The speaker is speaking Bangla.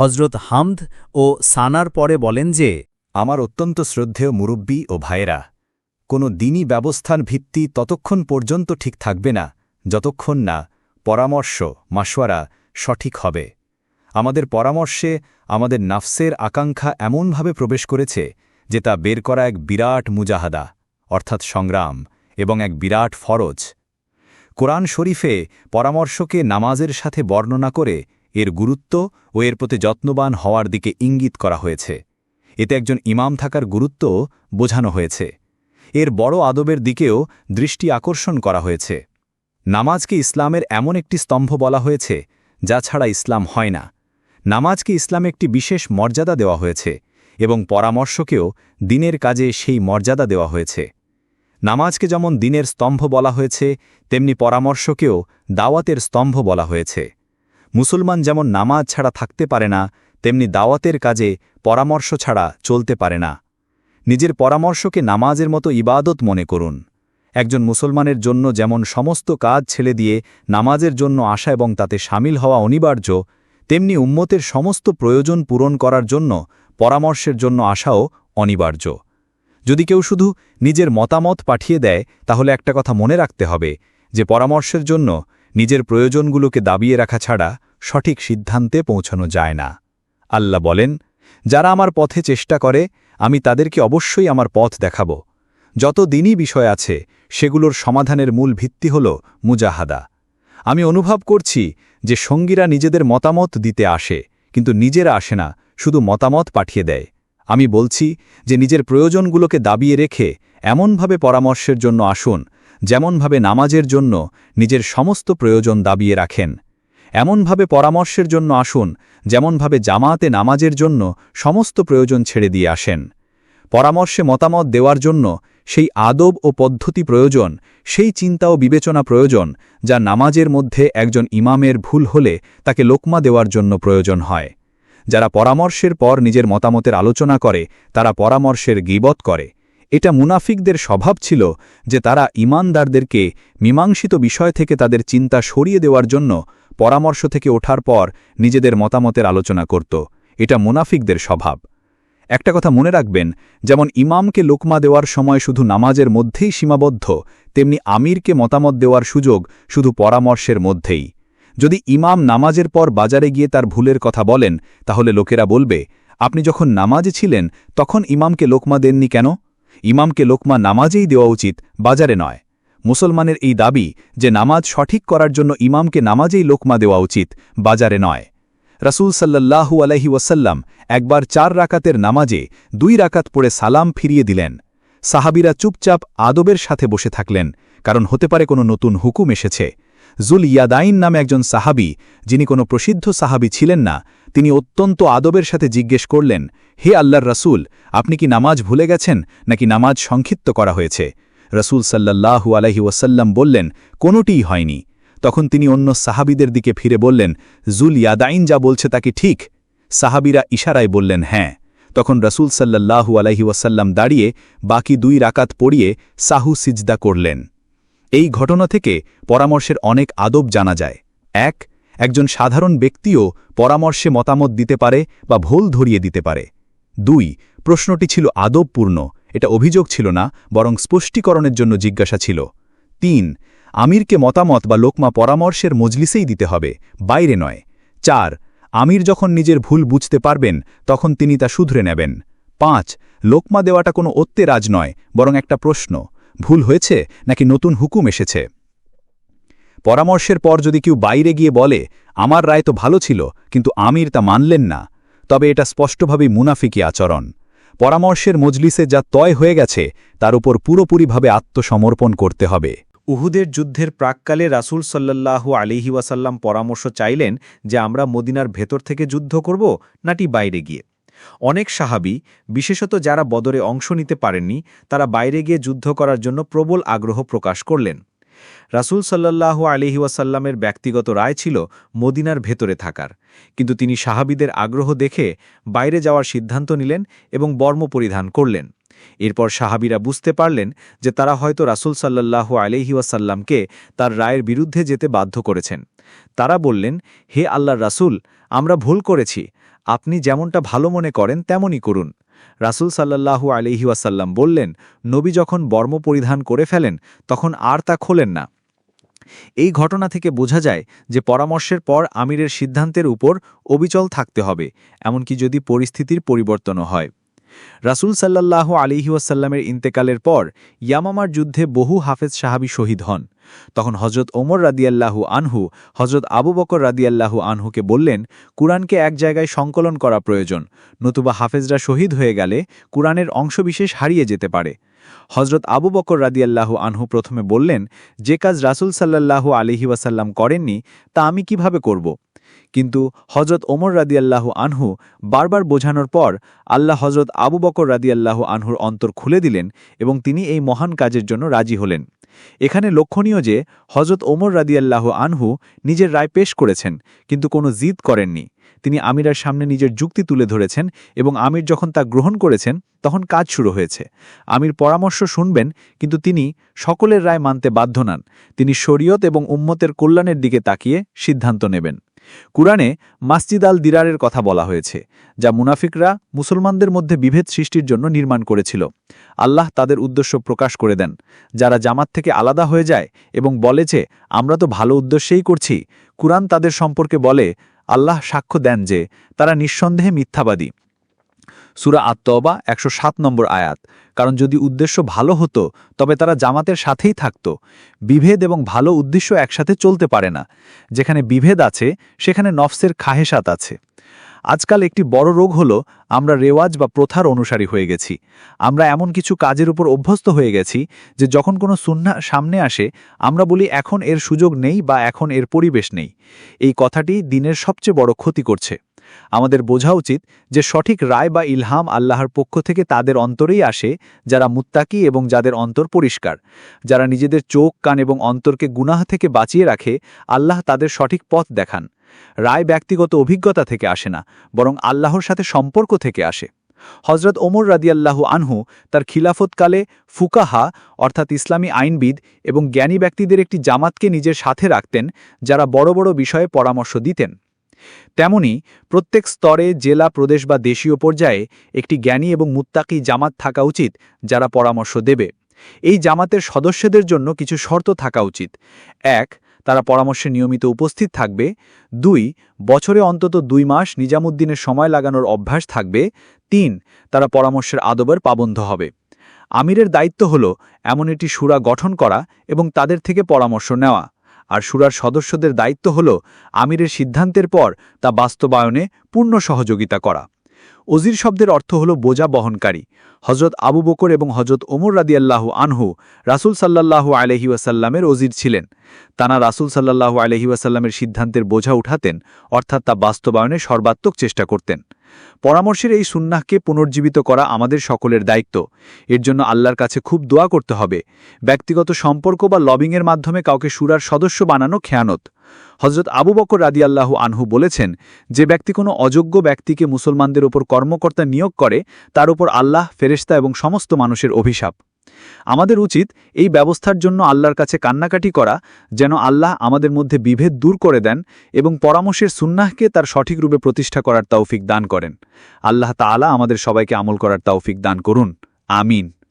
হজরত হামদ ও সানার পরে বলেন যে, আমার অত্যন্ত শ্রদ্ধেয় মুরব্বী ও ভাইয়েরা, কোনো দিনই ব্যবস্থান ভিত্তি ততক্ষণ পর্যন্ত ঠিক থাকবে না, যতক্ষণ না পরামর্শ মাসোয়ারা সঠিক হবে। আমাদের পরামর্শে আমাদের নাফসের আকাঙ্ক্ষা এমনভাবে প্রবেশ করেছে যে তা বের করা এক বিরাট মুজাহাদা, অর্থাৎ সংগ্রাম, এবং এক বিরাট ফরজ। কোরআন শরীফে পরামর্শকে নামাজের সাথে বর্ণনা করে এর গুরুত্ব ও এর প্রতি যত্নবান হওয়ার দিকে ইঙ্গিত করা হয়েছে। এতে একজন ইমাম থাকার গুরুত্ব বোঝানো হয়েছে। এর বড় আদবের দিকেও দৃষ্টি আকর্ষণ করা হয়েছে। নামাজকে ইসলামের এমন একটি স্তম্ভ বলা হয়েছে, যা ছাড়া ইসলাম হয় না। নামাজকে ইসলামে একটি বিশেষ মর্যাদা দেওয়া হয়েছে এবং পরামর্শকেও দিনের কাজে সেই মর্যাদা দেওয়া হয়েছে। নামাজকে যেমন দিনের স্তম্ভ বলা হয়েছে, তেমনি পরামর্শকেও দাওয়াতের স্তম্ভ বলা হয়েছে। মুসলমান যেমন নামাজ ছাড়া থাকতে পারে না, তেমনি দাওয়াতের কাজে পরামর্শ ছাড়া চলতে পারে না। নিজের পরামর্শকে নামাজের মতো ইবাদত মনে করুন। একজন মুসলমানের জন্য যেমন সমস্ত কাজ ছেড়ে দিয়ে নামাজের জন্য আসা এবং তাতে সামিল হওয়া অনিবার্য, তেমনি উম্মতের সমস্ত প্রয়োজন পূরণ করার জন্য পরামর্শের জন্য আসাও অনিবার্য। যদি কেউ শুধু নিজের মতামত পাঠিয়ে দেয়, তাহলে একটা কথা মনে রাখতে হবে যে পরামর্শের জন্য নিজের প্রয়োজনগুলোকে দাবিয়ে রাখা ছাড়া সঠিক সিদ্ধান্তে পৌঁছানো যায় না। আল্লাহ বলেন, যারা আমার পথে চেষ্টা করে, আমি তাদেরকে অবশ্যই আমার পথ দেখাব। যত দিনই বিষয় আছে, সেগুলোর সমাধানের মূল ভিত্তি হল মুজাহাদা। আমি অনুভব করছি যে সঙ্গীরা নিজেদের মতামত দিতে আসে, কিন্তু নিজেরা আসে না, শুধু মতামত পাঠিয়ে দেয়। আমি বলছি যে নিজের প্রয়োজনগুলোকে দাবিয়ে রেখে এমনভাবে পরামর্শের জন্য আসুন যেমনভাবে নামাজের জন্য নিজের সমস্ত প্রয়োজন দাবিয়ে রাখেন, এমনভাবে পরামর্শের জন্য আসুন, যেমনভাবে জামাতে নামাজের জন্য সমস্ত প্রয়োজন ছেড়ে দিয়ে আসেন। পরামর্শে মতামত দেওয়ার জন্য সেই আদব ও পদ্ধতি প্রয়োজন, সেই চিন্তা ও বিবেচনা প্রয়োজন, যা নামাজের মধ্যে একজন ইমামের ভুল হলে তাকে লোকমা দেওয়ার জন্য প্রয়োজন হয়। যারা পরামর্শের পর নিজের মতামতের আলোচনা করে, তারা পরামর্শের গিবত করে। এটা মুনাফিকদের স্বভাব ছিল যে তারা ইমানদারদেরকে মীমাংসিত বিষয় থেকে তাদের চিন্তা সরিয়ে দেওয়ার জন্য পরামর্শ থেকে ওঠার পর নিজেদের মতামতের আলোচনা করত। এটা মুনাফিকদের স্বভাব। একটা কথা মনে রাখবেন, যেমন ইমামকে লোকমা দেওয়ার সময় শুধু নামাজের মধ্যেই সীমাবদ্ধ, তেমনি আমিরকে মতামত দেওয়ার সুযোগ শুধু পরামর্শের মধ্যেই। যদি ইমাম নামাজের পর বাজারে গিয়ে তার ভুলের কথা বলেন, তাহলে লোকেরা বলবে, আপনি যখন নামাজে ছিলেন, তখন ইমামকে লোকমা দেননি কেন? ইমামকে লোকমা নামাজেই দেওয়া উচিত বাজারে নয়। মুসলমানের এই দাবি যে নামাজ সঠিক করার জন্য ইমামকে নামাজেই লোকমা দেওয়া উচিত বাজারে নয়। রাসুল সাল্লাহু আলহি ওয়াসাল্লাম একবার চার রাকাতের নামাজে দুই রাকাত পড়ে সালাম ফিরিয়ে দিলেন। সাহাবিরা চুপচাপ আদবের সাথে বসে থাকলেন, কারণ হতে পারে কোনো নতুন হুকুম এসেছে। জুল ইয়াদাইন নামে একজন সাহাবি, যিনি কোনো প্রসিদ্ধ সাহাবি ছিলেন না, তিনি অত্যন্ত আদবের সাথে জিজ্ঞেস করলেন, হে আল্লাহর রাসুল, আপনি কি নামাজ ভুলে গেছেন, নাকি নামাজ সংক্ষিপ্ত করা হয়েছে? রসুল সাল্লাহু আলহি ওয়াসাল্লাম বললেন, কোনোটিই হয়নি। তখন তিনি অন্য সাহাবিদের দিকে ফিরে বললেন জুল ইয়াদাইন যা বলছে তাকে ঠিক? সাহাবিরা ইশারায় বললেন হ্যাঁ। তখন রসুল সাল্লাহু আলহি ওয়াসাল্লাম দাঁড়িয়ে বাকি দুই রাকাত পড়িয়ে সাহু সিজদা করলেন। এই ঘটনা থেকে পরামর্শের অনেক আদব জানা যায়। এক, একজন সাধারণ ব্যক্তিও পরামর্শে মতামত দিতে পারে বা ভুল ধরিয়ে দিতে পারে। দুই, প্রশ্নটি ছিল আদবপূর্ণ, এটা অভিযোগ ছিল না, বরং স্পষ্টীকরণের জন্য জিজ্ঞাসা ছিল। তিন, আমিরকে মতামত বা লোকমা পরামর্শের মজলিসেই দিতে হবে, বাইরে নয়। চার, আমির যখন নিজের ভুল বুঝতে পারবেন, তখন তিনি তা শুধরে নেবেন। পাঁচ, লোকমা দেওয়াটা কোনো রাজ নয়, বরং একটা প্রশ্ন। ভুল হয়েছে নাকি নতুন হুকুম এসেছে? পরামর্শের পর যদি কেউ বাইরে গিয়ে বলে, আমার রায় তো ভালো ছিল, কিন্তু আমির তা মানলেন না, তবে এটা স্পষ্টভাবেই মুনাফিকি আচরণ। পরামর্শের মজলিসে যা তয় হয়ে গেছে, তার উপর পুরোপুরিভাবে আত্মসমর্পণ করতে হবে। উহুদের যুদ্ধের প্রাককালে রাসুল সাল্লাল্লাহু আলিহি ওয়াসাল্লাম পরামর্শ চাইলেন যে আমরা মদিনার ভেতর থেকে যুদ্ধ করব নাটি বাইরে গিয়ে। অনেক সাহাবি, বিশেষত যারা বদরে অংশ নিতে পারেননি, তারা বাইরে গিয়ে যুদ্ধ করার জন্য প্রবল আগ্রহ প্রকাশ করলেন। রাসুল সাল্লাল্লাহু আলিহি ওয়াসাল্লামের ব্যক্তিগত রায় ছিল মদিনার ভেতরে থাকার। কিন্তু তিনি সাহাবিদের আগ্রহ দেখে বাইরে যাওয়ার সিদ্ধান্ত নিলেন এবং বর্ম পরিধান করলেন। এরপর সাহাবিরা বুঝতে পারলেন যে তারা হয়তো রাসুল সাল্লাহু আলহিউসাল্লামকে তার রায়ের বিরুদ্ধে যেতে বাধ্য করেছেন। তারা বললেন, হে আল্লাহর রাসুল, আমরা ভুল করেছি। আপনি যেমনটা ভালো মনে করেন তেমনই করুন। রাসুল সাল্লাল্লাহু আলিহিওয়াসাল্লাম বললেন, নবী যখন বর্ম পরিধান করে ফেলেন, তখন আর তা খোলেন না। এই ঘটনা থেকে বোঝা যায় যে পরামর্শের পর আমিরের সিদ্ধান্তের উপর অবিচল থাকতে হবে, এমনকি যদি পরিস্থিতির পরিবর্তনও হয়। রাসূল সাল্লাল্লাহ আলিহাসাল্লামের ইন্তেকালের পর ইয়ামামার যুদ্ধে বহু হাফেজ সাহাবি শহীদ হন। তখন হজরত ওমর রাদিয়াল্লাহু আনহু হজরত আবু বকর রাদিয়াল্লাহু আনহুকে বললেন, কুরআনকে এক জায়গায় সংকলন করা প্রয়োজন। নতুবা হাফেজরা শহীদ হয়ে গেলে কুরআনের অংশবিশেষ হারিয়ে যেতে পারে। হজরত আবু বকর রাদিয়াল্লাহু আনহু প্রথমে বললেন, যে কাজ রাসূল সাল্লাল্লাহু আলিহি ওয়াসাল্লাম করেননি, তা আমি কীভাবে করব? কিন্তু হজরত ওমর রাদিয়াল্লাহু আনহু বারবার বোঝানোর পর আল্লাহ হজরত আবু বকর রাদিয়াল্লাহু আনহুর অন্তর খুলে দিলেন এবং তিনি এই মহান কাজের জন্য রাজি হলেন। এখানে লক্ষণীয় যে হজরত ওমর রাদিয়াল্লাহু আনহু নিজের রায় পেশ করেছেন, কিন্তু কোনো জিদ করেননি। তিনি আমিরার সামনে নিজের যুক্তি তুলে ধরেছেন এবং আমির যখন তা গ্রহণ করেছেন, তখন কাজ শুরু হয়েছে। আমির পরামর্শ শুনবেন, কিন্তু তিনি সকলের রায় মানতে বাধ্য নন। তিনি শরীয়ত এবং উম্মতের কল্যাণের দিকে তাকিয়ে সিদ্ধান্ত নেবেন। কুরআনে মাসজিদ আল দিরারের কথা বলা হয়েছে, যা মুনাফিকরা মুসলমানদের মধ্যে বিভেদ সৃষ্টির জন্য নির্মাণ করেছিল। আল্লাহ তাদের উদ্দেশ্য প্রকাশ করে দেন, যারা জামাত থেকে আলাদা হয়ে যায় এবং বলে যে, আমরা তো ভালো উদ্দেশ্যেই করছি। কুরআন তাদের সম্পর্কে বলে, আল্লাহ সাক্ষ্য দেন যে, তারা নিঃসন্দেহে মিথ্যাবাদী। সুরা আত্মবা একশো সাত নম্বর আয়াত। কারণ যদি উদ্দেশ্য ভালো হতো, তবে তারা জামাতের সাথেই থাকত। বিভেদ এবং ভালো উদ্দেশ্য একসাথে চলতে পারে না। যেখানে বিভেদ আছে, সেখানে নফসের খাহেসাত আছে। আজকাল একটি বড় রোগ হলো, আমরা রেওয়াজ বা প্রথার অনুসারী হয়ে গেছি। আমরা এমন কিছু কাজের উপর অভ্যস্ত হয়ে গেছি যে যখন কোনো সুন্না সামনে আসে, আমরা বলি এখন এর সুযোগ নেই বা এখন এর পরিবেশ নেই। এই কথাটি দিনের সবচেয়ে বড় ক্ষতি করছে। আমাদের বোঝা উচিত যে সঠিক রায় বা ইলহাম আল্লাহর পক্ষ থেকে তাদের অন্তরেই আসে যারা মুত্তাকি এবং যাদের অন্তর পরিষ্কার। যারা নিজেদের চোখ, কান এবং অন্তরকে গুনাহ থেকে বাঁচিয়ে রাখে, আল্লাহ তাদের সঠিক পথ দেখান। রায় ব্যক্তিগত অভিজ্ঞতা থেকে আসে না, বরং আল্লাহর সাথে সম্পর্ক থেকে আসে। হজরত ওমর রাদিয়াল্লাহু আনহু তার খিলাফতকালে ফুকাহা, অর্থাৎ ইসলামী আইনবিদ এবং জ্ঞানী ব্যক্তিদের একটি জামাতকে নিজের সাথে রাখতেন, যারা বড় বড় বিষয়ে পরামর্শ দিতেন। তেমনি প্রত্যেক স্তরে, জেলা, প্রদেশ বা দেশীয় পর্যায়ে একটি জ্ঞানী এবং মুত্তাকি জামাত থাকা উচিত, যারা পরামর্শ দেবে। এই জামাতের সদস্যদের জন্য কিছু শর্ত থাকা উচিত। এক তারা পরামর্শে নিয়মিত উপস্থিত থাকবে। দুই, বছরে অন্তত দুই মাস নিজামুদ্দিনের সময় লাগানোর অভ্যাস থাকবে। তিন, তারা পরামর্শের আদবের পাবন্ধ হবে। আমিরের দায়িত্ব হল এমন একটি সুরা গঠন করা এবং তাদের থেকে পরামর্শ নেওয়া। আর সুরার সদস্যদের দায়িত্ব হল আমিরের সিদ্ধান্তের পর তা বাস্তবায়নে পূর্ণ সহযোগিতা করা। অজির শব্দের অর্থ হল বোঝা বহনকারী। হজরত আবু বকর এবং হজরত ওমর রাদিয়াল্লাহু আনহু রাসুল সাল্লাল্লাহু আলহি ওয়াসাল্লামের অজির ছিলেন। তানা রাসুল সাল্লাল্লাহু আলহি ওয়াসাল্লামের সিদ্ধান্তের বোঝা উঠাতেন, অর্থাৎ তা বাস্তবায়নে সর্বাত্মক চেষ্টা করতেন। পরামর্শের এই সুন্নাহকে পুনর্জীবিত করা আমাদের সকলের দায়িত্ব। এর জন্য আল্লাহর কাছে খুব দোয়া করতে হবে। ব্যক্তিগত সম্পর্ক বা লবিংয়ের মাধ্যমে কাউকে সুরার সদস্য বানানো খেয়ানত। হজরত আবু বকর রাদিয়াল্লাহু আনহু বলেছেন, যে ব্যক্তি কোনো অযোগ্য ব্যক্তিকে মুসলমানদের ওপর কর্মকর্তা নিয়োগ করে, তার উপর আল্লাহ ফেরেস্তা এবং সমস্ত মানুষের অভিশাপ। আমাদের উচিত এই ব্যবস্থার জন্য আল্লাহর কাছে কান্নাকাটি করা, যেন আল্লাহ আমাদের মধ্যে বিভেদ দূর করে দেন এবং পরামর্শের সুন্নাহকে তার সঠিক রূপে প্রতিষ্ঠা করার তৌফিক দান করেন। আল্লাহ তাআলা আমাদের সবাইকে আমল করার তৌফিক দান করুন। আমিন।